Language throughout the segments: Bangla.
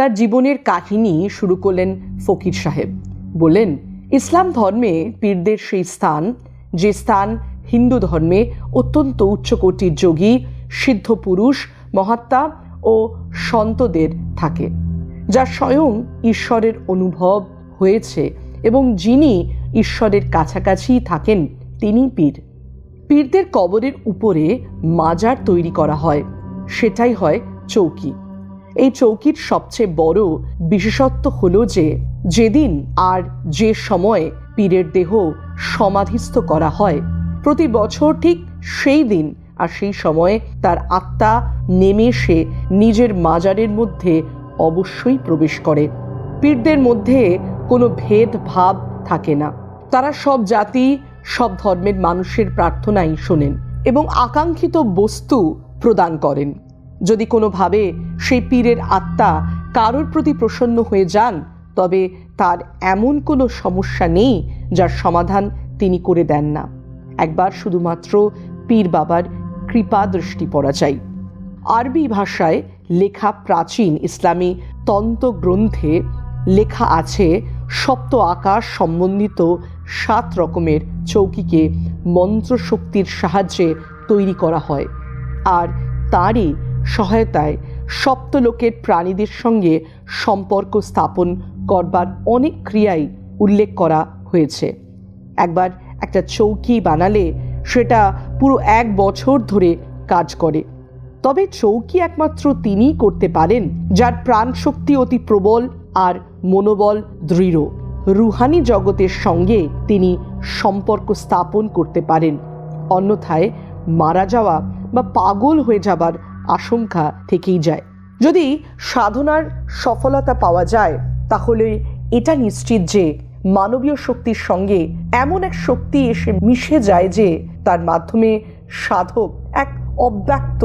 তার জীবনের কাহিনী শুরু করলেন ফকির সাহেব। বললেন, ইসলাম ধর্মে পীরদের সেই স্থান, যে স্থান হিন্দু ধর্মে অত্যন্ত উচ্চকোটির যোগী, সিদ্ধ পুরুষ, মহাত্মা ও সন্তদের থাকে, যা স্বয়ং ঈশ্বরের অনুভব হয়েছে এবং যিনি ঈশ্বরের কাছাকাছি থাকেন, তিনি পীর। পীরদের কবরের উপরে মাজার তৈরি করা হয়, সেটাই হয় চৌকি। এই চৌকির সবচেয়ে বড় বিশেষত্ব হলো যে, যেদিন আর যে সময়ে পীরের দেহ সমাধিস্থ করা হয়, প্রতি বছর ঠিক সেই দিন আর সেই সময়ে তার আত্মা নেমে এসে নিজের মাজারের মধ্যে অবশ্যই প্রবেশ করে। পীরদের মধ্যে কোনো ভেদভাব থাকে না। তারা সব জাতি, সব ধর্মের মানুষের প্রার্থনাই শোনেন এবং আকাঙ্ক্ষিত বস্তু প্রদান করেন। যদি কোনোভাবে সেই পীরের আত্মা কারোর প্রতি প্রসন্ন হয়ে যান, তবে তার এমন কোনো সমস্যা নেই যার সমাধান তিনি করে দেন না। একবার শুধুমাত্র পীর বাবার কৃপা দৃষ্টি পড়া চাই। আরবি ভাষায় লেখা প্রাচীন ইসলামী তন্ত্র গ্রন্থে লেখা আছে, সপ্ত আকাশ সম্বন্ধিত সাত রকমের চৌকিকে মন্ত্রশক্তির সাহায্যে তৈরি করা হয়। আর তারই সহায়তায় সপ্তলোকের প্রাণীদের সঙ্গে সম্পর্ক স্থাপন করবার অনেক ক্রিয়াই উল্লেখ করা হয়েছে। একবার একটা চৌকি বানালে সেটা পুরো এক বছর ধরে কাজ করে। তবে চৌকি একমাত্র তিনিই করতে পারেন, যার প্রাণশক্তি অতি প্রবল আর মনোবল দৃঢ়। রুহানি জগতের সঙ্গে তিনি সম্পর্ক স্থাপন করতে পারেন। অন্যথায় মারা যাওয়া বা পাগল হয়ে যাবার আশঙ্কা থেকেই যায়। যদি সাধনার সফলতা পাওয়া যায়, তাহলে এটা নিশ্চিত যে মানবীয় শক্তির সঙ্গে এমন এক শক্তি এসে মিশে যায় যে তার মাধ্যমে সাধক এক অব্যক্ত,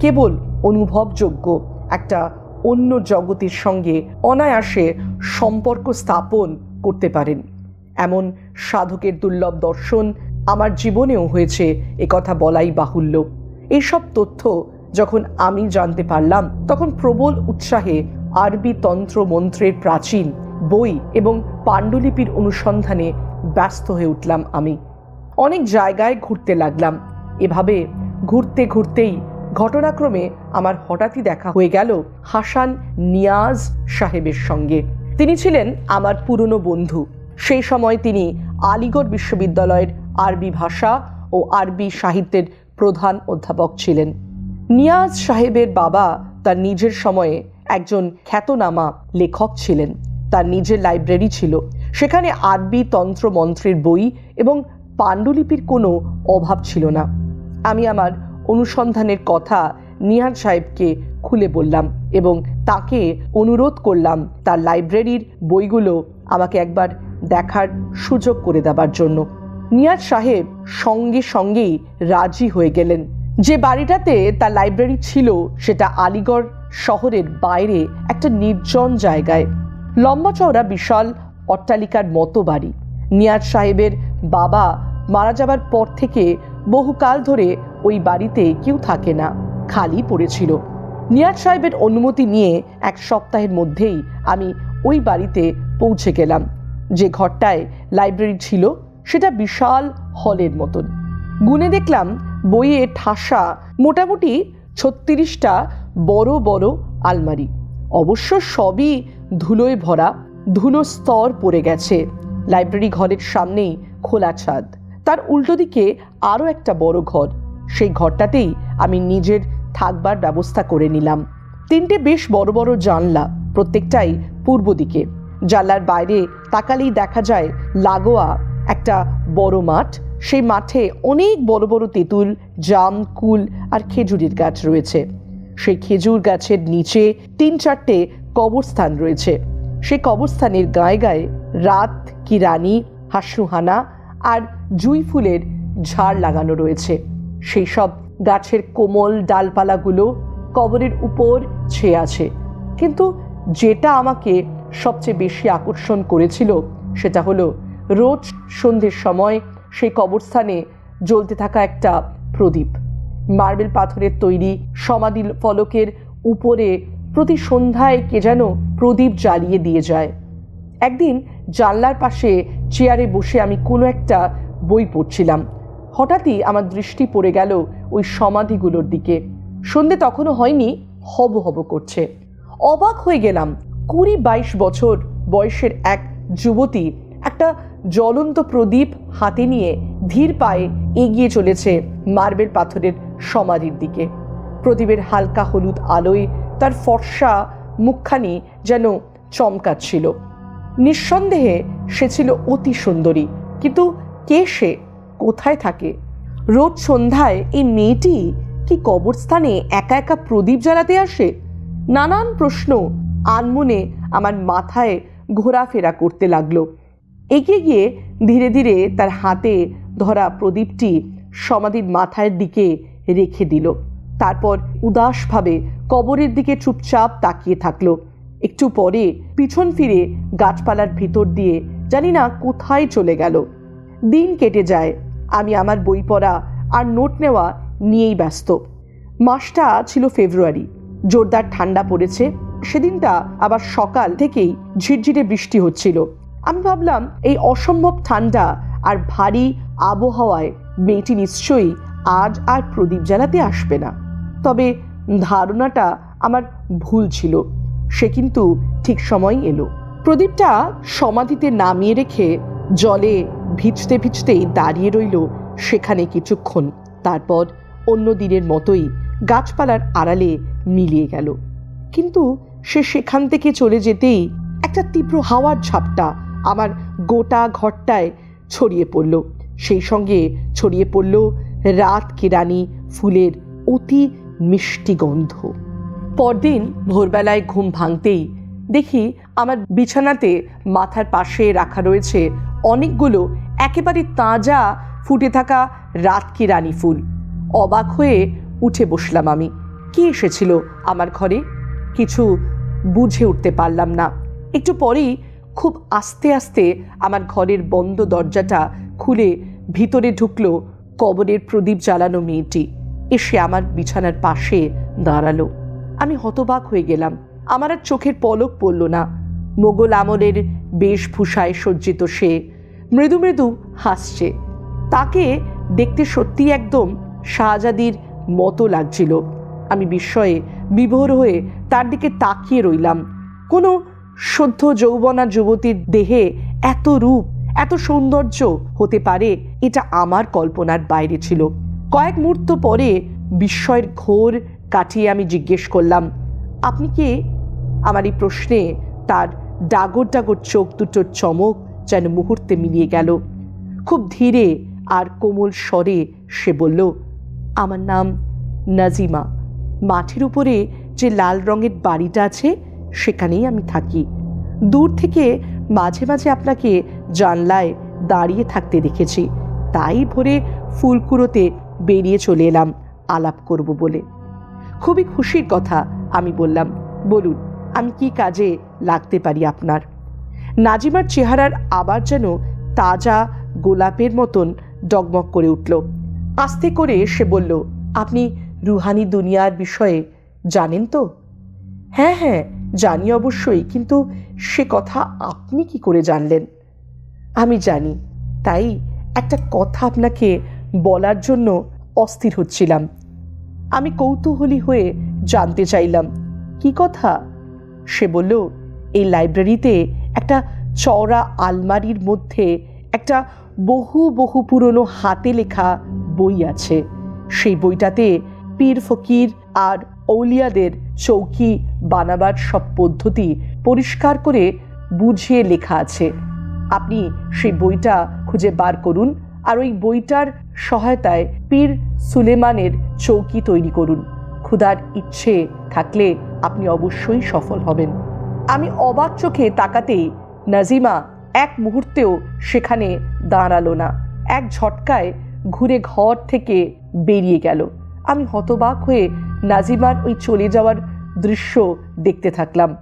কেবল অনুভবযোগ্য একটা অন্য জগতের সঙ্গে অনায়াসে সম্পর্ক স্থাপন করতে পারেন। এমন সাধকের দুর্লভ দর্শন আমার জীবনেও হয়েছে কথা বলাই বাহুল্য। এইসব তথ্য যখন আমি জানতে পারলাম, তখন প্রবল উৎসাহে আরবি তন্ত্র মন্ত্রের প্রাচীন বই এবং পাণ্ডুলিপির অনুসন্ধানে ব্যস্ত হয়ে উঠলাম আমি। অনেক জায়গায় ঘুরতে লাগলাম। এভাবে ঘুরতে ঘুরতেই ঘটনাক্রমে আমার হঠাৎই দেখা হয়ে গেল হাসান নিয়াজ সাহেবের সঙ্গে। তিনি ছিলেন আমার পুরনো বন্ধু। সেই সময় তিনি আলিগড় বিশ্ববিদ্যালয়ের আরবি ভাষা ও আরবি সাহিত্যের প্রধান অধ্যাপক ছিলেন। নিয়াজ সাহেবের বাবা তার নিজের সময়ে একজন খ্যাতনামা লেখক ছিলেন। তার নিজের লাইব্রেরি ছিল। সেখানে আরবি তন্ত্র মন্ত্রের বই এবং পাণ্ডুলিপির কোনো অভাব ছিল না। আমি আমার অনুসন্ধানের কথা নিহার সাহেবকে খুলে বললাম এবং তাকে অনুরোধ করলাম তার লাইব্রেরির বইগুলো আমাকে একবার দেখার সুযোগ করে দেবার জন্য। নিয়াজ সাহেব সঙ্গে সঙ্গেই রাজি হয়ে গেলেন। যে বাড়িটাতে তার লাইব্রেরি ছিল, সেটা আলিগড় শহরের বাইরে একটা নির্জন জায়গায়। লম্বা চওড়া বিশাল অট্টালিকার মতো বাড়ি। নিয়াজ সাহেবের বাবা মারা যাবার পর থেকে বহুকাল ধরে ওই বাড়িতে কেউ থাকে না, খালি পড়েছিল। নিয়াজ সাহেবের অনুমতি নিয়ে এক সপ্তাহের মধ্যেই আমি ওই বাড়িতে পৌঁছে গেলাম। যে ঘরটায় লাইব্রেরি ছিল, সেটা বিশাল হলের মতন। গুনে দেখলাম বইয়ে ঠাসা মোটামুটি ছত্রিশটা বড় বড় আলমারি। অবশ্য সবই ধুলোয় ভরা ধুলো স্তর পড়ে গেছে। লাইব্রেরি ঘরের সামনেই খোলা ছাদ। তার উল্টো দিকে আরও একটা বড় ঘর। সেই ঘরটাতেই আমি নিজের থাকবার ব্যবস্থা করে নিলাম। তিনটে বেশ বড় বড় জানলা, প্রত্যেকটাই পূর্ব দিকে। জানলার বাইরে তাকালেই দেখা যায় লাগোয়া একটা বড় মাঠ সেই মাঠে অনেক বড় বড় তেঁতুল, জাম, কুল আর খেজুরের গাছ রয়েছে। সেই খেজুর গাছের নিচে তিন চারটে কবরস্থান রয়েছে। সেই কবরস্থানের গায়ে গায়ে রাত কি রানী হাসুহানা আর জুই ফুলের ঝাড় লাগানো রয়েছে। সেই সব গাছের কোমল ডালপালাগুলো কবরের উপর ছেয়ে আছে। কিন্তু যেটা আমাকে সবচেয়ে বেশি আকর্ষণ করেছিল সেটা হলো, রোজ সন্ধ্যের সময় সেই কবরস্থানে জ্বলতে থাকা একটা প্রদীপ। মার্বেল পাথরের তৈরি সমাধি ফলকের উপরে প্রতি সন্ধ্যায় কে যেন প্রদীপ জ্বালিয়ে দিয়ে যায়। একদিন জানলার পাশে চেয়ারে বসে আমি কোনো একটা বই পড়ছিলাম। হঠাৎই আমার দৃষ্টি পড়ে গেল ওই সমাধিগুলোর দিকে। সন্ধে তখনও হয়নি, হব হব করছে। অবাক হয়ে গেলাম, কুড়ি বাইশ বছর বয়সের এক যুবতী একটা জ্বলন্ত প্রদীপ হাতে নিয়ে ধীর পায়ে এগিয়ে চলেছে মার্বেল পাথরের সমাধির দিকে। প্রদীপের হালকা হলুদ আলোয় তার ফর্সা মুখখানি যেন চমকাচ্ছিল। নিঃসন্দেহে সে ছিল অতি সুন্দরী, কিন্তু কে সে, কোথায় থাকে? রোজ সন্ধ্যায় এই মেয়েটি কি কবরস্থানে একা একা প্রদীপ জ্বালাতে আসে? নানান প্রশ্ন আনমনে আমার মাথায় ঘোরাফেরা করতে লাগল। এগিয়ে গিয়ে ধীরে ধীরে তার হাতে ধরা প্রদীপটি সমাধির মাথার দিকে রেখে দিল। তারপর উদাসভাবে কবরের দিকে চুপচাপ তাকিয়ে থাকল। একটু পরে পিছন ফিরে গাছপালার ভিতর দিয়ে জানি না কোথায় চলে গেল। দিন কেটে যায়, আমি আমার বই পড়া আর নোট নেওয়া নিয়েই ব্যস্ত। মাসটা ছিল ফেব্রুয়ারি, জোরদার ঠান্ডা পড়েছে, সেদিনটা আবার সকাল থেকেই ঝিরঝিরে বৃষ্টি হচ্ছিল। আমি ভাবলাম, এই অসম্ভব ঠান্ডা আর ভারী আবহাওয়ায় মেয়েটি নিশ্চয়ই আজ আর প্রদীপ জ্বালাতে আসবে না। তবে ধারণাটা আমার ভুল ছিল, সে কিন্তু ঠিক সময় এলো। প্রদীপটা সমাধিতে নামিয়ে রেখে জলে ভিজতে ভিজতেই দাঁড়িয়ে রইল সেখানে কিছুক্ষণ। তারপর অন্য দিনের মতোই গাছপালার আড়ালে মিলিয়ে গেল। কিন্তু সে সেখান থেকে চলে যেতেই একটা তীব্র হাওয়ার ঝাপটা আমার গোটা ঘরটায় ছড়িয়ে পড়ল। সেই সঙ্গে ছড়িয়ে পড়ল রাত কেরানি ফুলের অতি মিষ্টি গন্ধ। পরদিন ভোরবেলায় ঘুম ভাঙতেই দেখি আমার বিছানাতে মাথার পাশে রাখা রয়েছে অনেকগুলো একেবারে তাজা ফুটে থাকা রাত কি রানী ফুল। অবাক হয়ে উঠে বসলাম আমি। কি এসেছিল আমার ঘরে? কিছু বুঝে উঠতে পারলাম না। একটু পরেই খুব আস্তে আস্তে আমার ঘরের বন্ধ দরজাটা খুলে ভিতরে ঢুকলো কবরের প্রদীপ জ্বালানো মেয়েটি। এসে আমার বিছানার পাশে দাঁড়াল। আমি হতবাক হয়ে গেলাম। আমার আর চোখের পলক পড়ল না। মোগল আমলের বেশভূষায় সজ্জিত সে মৃদু মৃদু হাসছে। তাকে দেখতে সত্যি একদম শাহজাদির মতো লাগছিল। আমি বিস্ময়ে বিভোর হয়ে তার দিকে তাকিয়ে রইলাম। কোনো সদ্য যৌবনা যুবতীর দেহে এত রূপ, এত সৌন্দর্য হতে পারে, এটা আমার কল্পনার বাইরে ছিল। কয়েক মুহূর্ত পরে বিস্ময়ের ঘোর কাটিয়ে আমি জিজ্ঞেস করলাম, আপনি কে? আমার এই প্রশ্নে তার ডাগর ডাগর চোখ দুটোর চমক যেন মুহূর্তে মিলিয়ে গেল। খুব ধীরে আর কোমল স্বরে সে বলল, আমার নাম নাজিমা। মাঠের উপরে যে লাল রঙের বাড়িটা আছে সেখানেই আমি থাকি। দূর থেকে মাঝে মাঝে আপনাকে জানলায় দাঁড়িয়ে থাকতে দেখেছি। তাই ভোরে ফুলকুড়োতে বেরিয়ে চলে এলাম আলাপ করব বলে। খুবই খুশির কথা আমি বললাম, বলুন, আমি কি কাজে লাগতে পারি আপনার? নাজিমার চেহারার আবার যেন তাজা গোলাপের মতন ডগমগ করে উঠল। আস্তে করে সে বলল, আপনি রুহানি দুনিয়ার বিষয়ে জানেন তো? হ্যাঁ হ্যাঁ জানি অবশ্যই, কিন্তু সে কথা আপনি কি করে জানলেন? আমি জানি, তাই একটা কথা আপনাকে বলার জন্য অস্থির হচ্ছিলাম। আমি কৌতূহলী হয়ে জানতে চাইলাম, কি কথা? সে বলল, এই লাইব্রেরিতে একটা চওড়া আলমারির মধ্যে একটা বহু বহু পুরনো হাতে লেখা বই আছে। সেই বইটাতে পীর ফকির আর ঔলিয়াদের চৌকি বানাবার সব পদ্ধতি পরিষ্কার করে বুঝিয়ে লেখা আছে। আপনি সেই বইটা খুঁজে বার করুন আর ওই বইটার সহায়তায় পীর সুলেমানের চৌকি তৈরি করুন। ক্ষুধার ইচ্ছে থাকলে আপনি অবশ্যই সফল হবেন। আমি অবাক চোখে তাকাতেই নাজিমা এক মুহূর্তেও সেখানে দাঁড়াল না। এক ঝটকায় ঘুরে ঘর থেকে বেরিয়ে গেল। আমি হতবাক হয়ে নাজিমার ওই চলে যাওয়ার দৃশ্য দেখতে থাকলাম।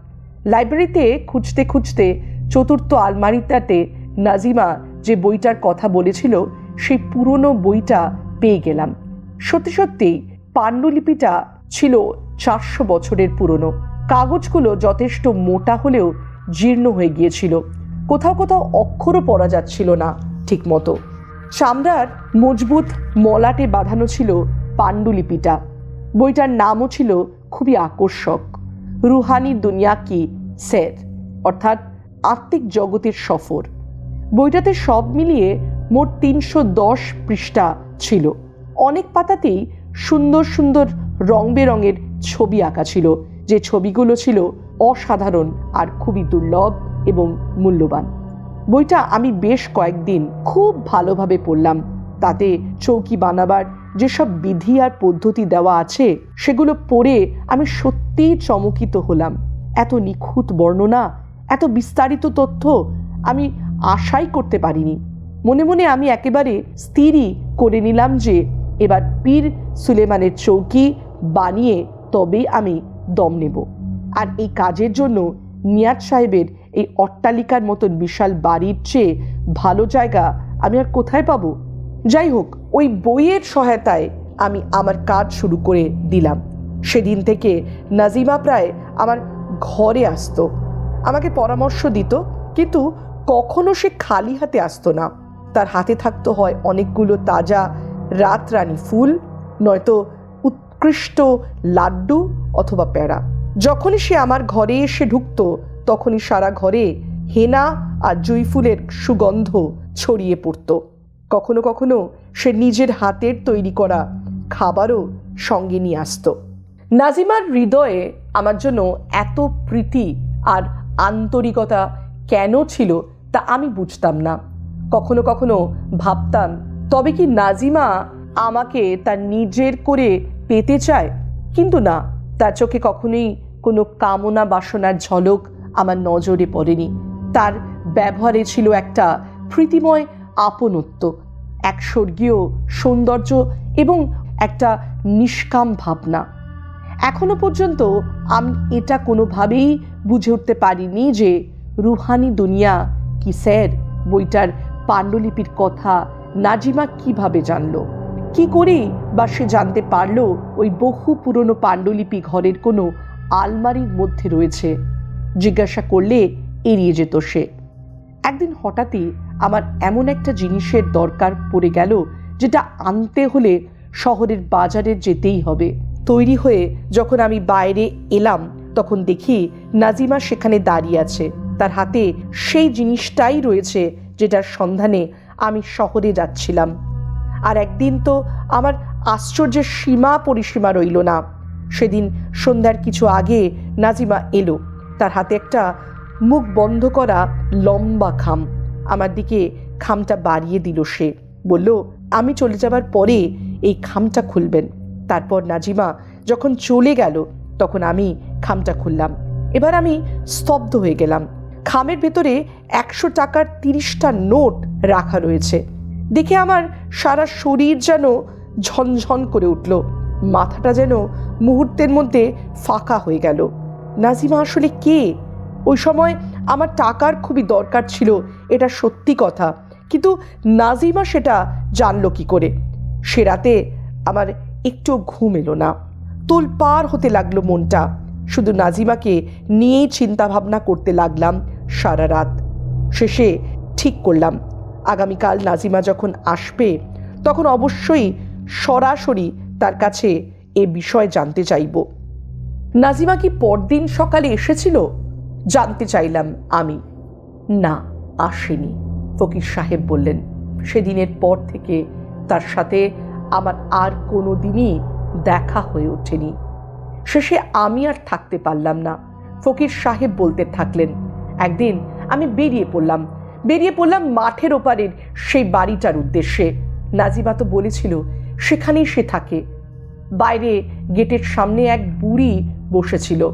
লাইব্রেরিতে খুঁজতে খুঁজতে চতুর্থ আলমারিটাতে নাজিমা যে বইটার কথা বলেছিল, সেই পুরনো বইটা পেয়ে গেলাম। সত্যি সত্যি পাণ্ডুলিপিটা ছিল চারশো বছরের পুরনো। কাগজগুলো যথেষ্ট মোটা হলেও জীর্ণ হয়ে গিয়েছিল। কোথাও কোথাও অক্ষরও পড়া যাচ্ছিল না ঠিক মতো চামড়ার মজবুত মলাটে বাঁধানো ছিল পাণ্ডুলিপিটা বইটার নামও ছিল খুবই আকর্ষক। রুহানি দুনিয়া কি স্যার অর্থাৎ আত্মিক জগতের সফর। বইটাতে সব মিলিয়ে মোট তিনশো দশ পৃষ্ঠা ছিল। অনেক পাতাতেই সুন্দর সুন্দর রং বেরঙের ছবি আঁকা ছিল, যে ছবিগুলো ছিল অসাধারণ আর খুবই দুর্লভ এবং মূল্যবান। বইটা আমি বেশ কয়েকদিন খুব ভালোভাবে পড়লাম, তাতে চৌকি বানাবার যেসব বিধি আর পদ্ধতি দেওয়া আছে, সেগুলো পড়ে আমি সত্যিই চমকিত হলাম। এত নিখুঁত বর্ণনা, এত বিস্তারিত তথ্য আমি আশাই করতে পারিনি। মনে মনে আমি একেবারে স্থিরই করে নিলাম যে, এবার পীর সুলেমানের চৌকি বানিয়ে তবেই আমি দম নেব। আর এই কাজের জন্য নিয়াজ সাহেবের এই অট্টালিকার মতন বিশাল বাড়ির চেয়ে ভালো জায়গা আমি আর কোথায় পাবো? যাই হোক ওই বইয়ের সহায়তায় আমি আমার কাজ শুরু করে দিলাম। সেদিন থেকে নাজিমা প্রায় আমার ঘরে আসতো। আমাকে পরামর্শ দিত, কিন্তু কখনো সে খালি হাতে আসতো না। তার হাতে থাকতো হয় অনেকগুলো তাজা রাতরানি ফুল, নয়তো উৎকৃষ্ট লাড্ডু অথবা প্যাড়া যখনই সে আমার ঘরে এসে ঢুকতো, তখনই সারা ঘরে হেনা আর জুই ফুলের সুগন্ধ ছড়িয়ে পড়তো। কখনো কখনো সে নিজের হাতের তৈরি করা খাবারও সঙ্গে নিয়ে আসতো। নাজিমার হৃদয়ে আমার জন্য এত প্রীতি আর আন্তরিকতা কেন ছিল তা আমি বুঝতাম না। কখনো কখনো ভাবতাম, তবে কি নাজিমা আমাকে তার নিজের করে পেতে চায়? কিন্তু না, তার চোখে কখনোই কোনো কামনা বাসনার ঝলক আমার নজরে পড়েনি। তার ব্যবহারে ছিল একটা প্রীতিময় আপনত্ব, এক স্বর্গীয় সৌন্দর্য এবং একটা নিষ্কাম ভাবনা। এখনও পর্যন্ত আমি এটা কোনোভাবেই বুঝে উঠতে পারিনি যে রুহানি দুনিয়া কি স্যার বইটার পাণ্ডুলিপির কথা নাজিমা কীভাবে জানলো? কি করে বা সে জানতে পারল ওই বহু পুরনো পাণ্ডুলিপি ঘরের কোনো আলমারির মধ্যে রয়েছে? জিজ্ঞাসা করলে এড়িয়ে যেত সে। একদিন হঠাৎই আমার এমন একটা জিনিসের দরকার পড়ে গেল যেটা আনতে হলে শহরের বাজারে যেতেই হবে। তৈরি হয়ে যখন আমি বাইরে এলাম, তখন দেখি নাজিমা সেখানে দাঁড়িয়ে আছে। তার হাতে সেই জিনিসটাই রয়েছে যেটার সন্ধানে আমি শহরে যাচ্ছিলাম। আর একদিন তো আমার আশ্চর্যের সীমা পরিসীমা রইল না। সেদিন সন্ধ্যার কিছু আগে নাজিমা এলো। তার হাতে একটা মুখ বন্ধ করা লম্বা খাম। আমার দিকে খামটা বাড়িয়ে দিল সে। বলল, আমি চলে যাবার পরে এই খামটা খুলবেন। তারপর নাজিমা যখন চলে গেল, তখন আমি খামটা খুললাম। এবার আমি স্তব্ধ হয়ে গেলাম। খামের ভেতরে একশো টাকার তিরিশটা নোট রাখা রয়েছে। দেখে আমার সারা শরীর যেন ঝনঝন করে উঠল। মাথাটা যেন মুহূর্তের মধ্যে ফাঁকা হয়ে গেল। নাজিমা আসলে কে? ওই সময় আমার টাকার খুবই দরকার ছিল এটা সত্যি কথা। কিন্তু নাজিমা সেটা জানল কি করে? সে রাতে আমার একটু ঘুম এলো না। তোল পার হতে লাগল মনটা। শুধু নাজিমাকে নিয়েই চিন্তাভাবনা করতে লাগলাম সারা রাত। শেষে ঠিক করলাম। আগামীকাল নাজিমা যখন আসবে, তখন অবশ্যই সরাসরি তার কাছে এ বিষয় জানতে চাইব। নাজিমা কি পরদিন সকালে এসেছিল? জানতে চাইলাম আমি। না। আসেনি। ফকির সাহেব বললেন, সেদিনের পর থেকে তার সাথে আমার আর কোনো দিনই দেখা হয়ে ওঠেনি। শেষে আমি আর থাকতে পারলাম না। ফকির সাহেব বলতে থাকলেন, একদিন আমি বেরিয়ে পড়লাম। বেরিয়ে পড়লাম মাঠের ওপারের সেই বাড়িটার উদ্দেশ্যে। নাজিমা তো বলেছিল সেখানেই সে থাকে। বাইরে গেটের সামনে এক বুড়ি বসেছিল।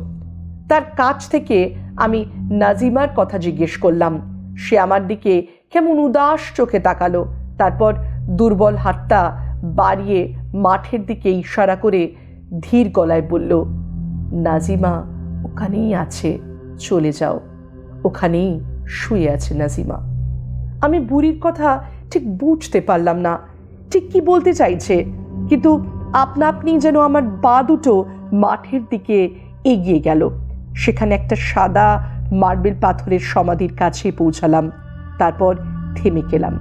তার কাছ থেকে আমি নাজিমার কথা জিজ্ঞেস করলাম সে আমার দিকে কেমন উদাস চোখে তাকালো। তারপর দুর্বল হাতটা বাড়িয়ে মাঠের দিকে ইশারা করে ধীর গলায় বলল, নাজিমা, ওখানেই আছে, চলে যাও। ওখানেই শুয়ে আছে নাজিমা। আমি বুড়ির কথা ঠিক বুঝতে পারলাম না। ঠিক কি বলতে চাইছে? কিন্তু আপনা আপনি যেন আমার পা দুটো মাঠের দিকে এগিয়ে গেল। সেখানে একটা সাদা মার্বেল পাথরের সমাধির কাছে পৌঁছালাম। তারপর থেমে গেলাম।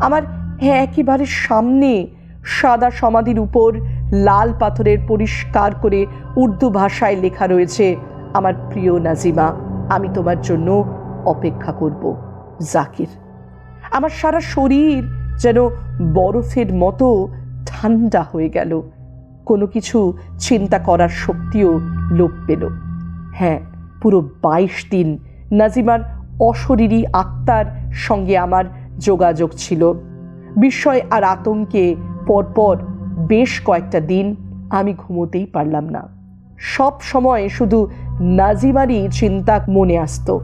আমার একেবারে সামনে সাদা সমাধির উপর লাল পাথরের পরিষ্কার করে উর্দু ভাষায় লেখা রয়েছে, আমার প্রিয় নাজিমা, আমি তোমার জন্য অপেক্ষা করব, জাকির। আমার সারা শরীর যেন বরফের মতো ঠান্ডা হয়ে গেল। কোনো কিছু চিন্তা করার শক্তিও লোপ পেল। হ্যাঁ পুরো বাইশ দিন নাজিমার অশরীরী আত্মার সঙ্গে আমার যোগাযোগ ছিল। বিস্ময় আর আতঙ্কে পরপর বেশ কয়েকটা দিন আমি ঘুমোতেই পারলাম না। সব সময় শুধু নাজিমারই চিন্তা মনে আসতো।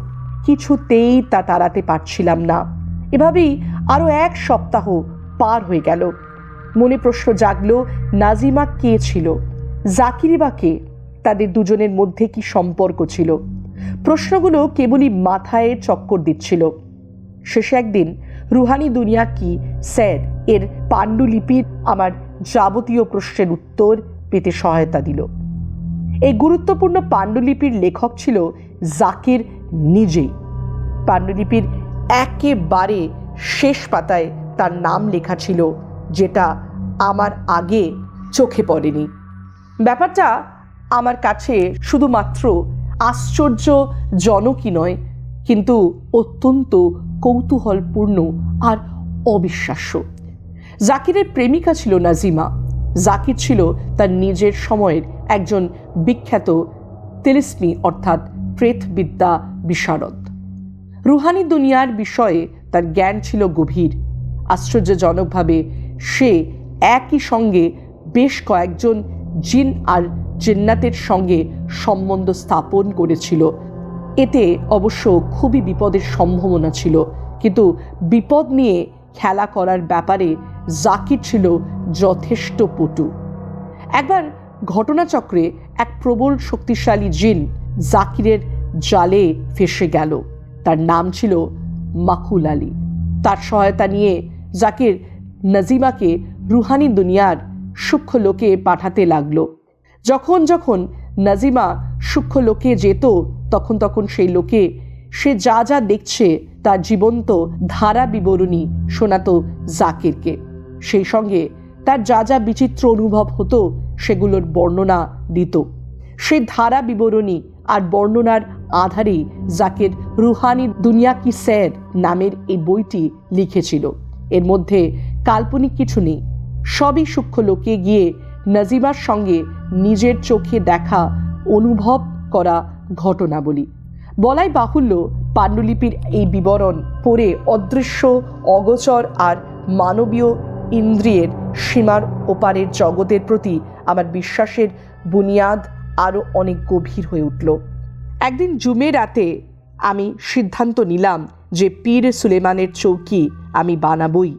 কিছুতেই তা তাড়াতে পারছিলাম না। এভাবেই আরও এক সপ্তাহ পার হয়ে গেল। মনে প্রশ্ন জাগলো, নাজিমা কে ছিল? জাকিরি বা কে? তাদের দুজনের মধ্যে কি সম্পর্ক ছিল? প্রশ্নগুলো কেবলই মাথায় চক্কর দিচ্ছিল। শেষে একদিন, রুহানি দুনিয়া কি, স্যার, এর পাণ্ডুলিপির আমার যাবতীয় প্রশ্নের উত্তর পেতে সহায়তা দিল। এই গুরুত্বপূর্ণ পাণ্ডুলিপির লেখক ছিল জাকির নিজেই। পাণ্ডুলিপির একেবারে শেষ পাতায় তার নাম লেখা ছিল, যেটা আমার আগে চোখে পড়েনি। ব্যাপারটা আমার কাছে শুধুমাত্র আশ্চর্যজনকই নয়, কিন্তু অত্যন্ত কৌতূহলপূর্ণ আর অবিশ্বাস্য। জাকিরের প্রেমিকা ছিল নাজিমা। জাকির ছিল তার নিজের সময়ের একজন বিখ্যাত তেলিস্মি, অর্থাৎ প্রেতবিদ্যা বিশারদ। রুহানি দুনিয়ার বিষয়ে তার জ্ঞান ছিল গভীর। আশ্চর্যজনকভাবে সে একই সঙ্গে বেশ কয়েকজন জিন আর জিন্নাতের সঙ্গে সম্বন্ধ স্থাপন করেছিল। এতে অবশ্য খুবই বিপদের সম্ভাবনা ছিল। কিন্তু বিপদ নিয়ে খেলা করার ব্যাপারে জাকির ছিল যথেষ্ট পটু। একবার ঘটনাচক্রে এক প্রবল শক্তিশালী জিন জাকিরের জালে ফেসে গেল। তার নাম ছিল মাকুল আলী। তার সহায়তা নিয়ে জাকির নাজিমাকে রুহানি দুনিয়ার সূক্ষ্ম লোকে পাঠাতে লাগল। যখন যখন নাজিমা সূক্ষ্ম লোকে যেত, তখন তখন সেই লোকে, সে যা যা দেখছে তার জীবন্ত ধারা বিবরণী শোনাতো জাকিরকে। সেই সঙ্গে তার যা যা বিচিত্র অনুভব হতো, সেগুলোর বর্ণনা দিত। সেই ধারা বিবরণী আর বর্ণনার আধারেই জাকের রুহানি দুনিয়া কি স্যার নামের এই বইটি লিখেছিল। এর মধ্যে কাল্পনিক কিছু নেই। সবই সূক্ষ্ম লোকে গিয়ে নাজিমার সঙ্গে নিজের চোখে দেখা, অনুভব করা ঘটনাবলী। বলাই বাহুল্য পাণ্ডুলিপির এই বিবরণ পড়ে অদৃশ্য, অগোচর আর মানবীয় ইন্দ্রিয়ের সীমার ওপারের জগতের প্রতি আমার বিশ্বাসের বুনিয়াদ আরও অনেক গভীর হয়ে উঠল। একদিন জুমে রাতে আমি সিদ্ধান্ত নিলাম যে পীর সুলেমানের চৌকি আমি বানাবই।